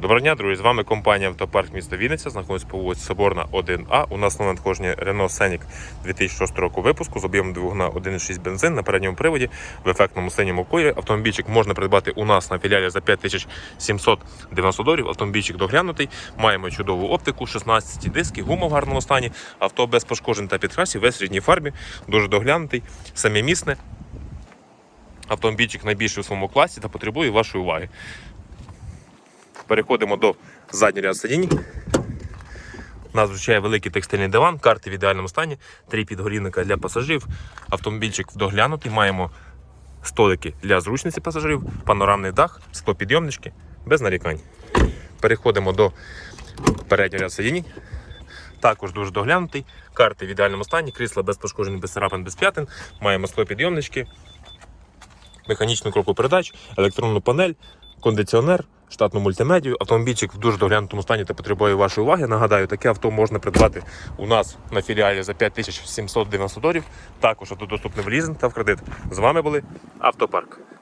Доброго дня, друзі! З вами компанія Автопарк міста Вінниця. Знаходиться по вулиці Соборна 1А. У нас на надходженні Renault Scenic 2006 року випуску з об'ємом двигуна 1,6 бензин на передньому приводі в ефектному синьому кольорі. Автомобільчик можна придбати у нас на філіалі за 5790 доларів. Автомобільчик доглянутий. Маємо чудову оптику, 16 диски, гума в гарному стані. Авто без пошкоджень та підкрасів, весь рідній фарбі, дуже доглянутий, самімісне. Автомобільчик найбільший у своєму класі та потребує вашої уваги. Переходимо до заднього ряду сидінь. Нас зустрічає великий текстильний диван, карти в ідеальному стані, три підгорівника для пасажирів, автомобільчик доглянутий, маємо столики для зручності пасажирів, панорамний дах, склопідйомнички, без нарікань. Переходимо до переднього ряду сидінь. Також дуже доглянутий, карти в ідеальному стані, крісла без пошкоджень, без царапин, без п'ятин, маємо склопідйомнички, механічну кроку передач, електронну панель, кондиціонер, штатну мультимедію. Автомобільчик в дуже доглянутому стані та потребує вашої уваги. Нагадаю, таке авто можна придбати у нас на філіалі за 5790 доларів. Також авто доступне в лізинг та в кредит. З вами були Автопарк.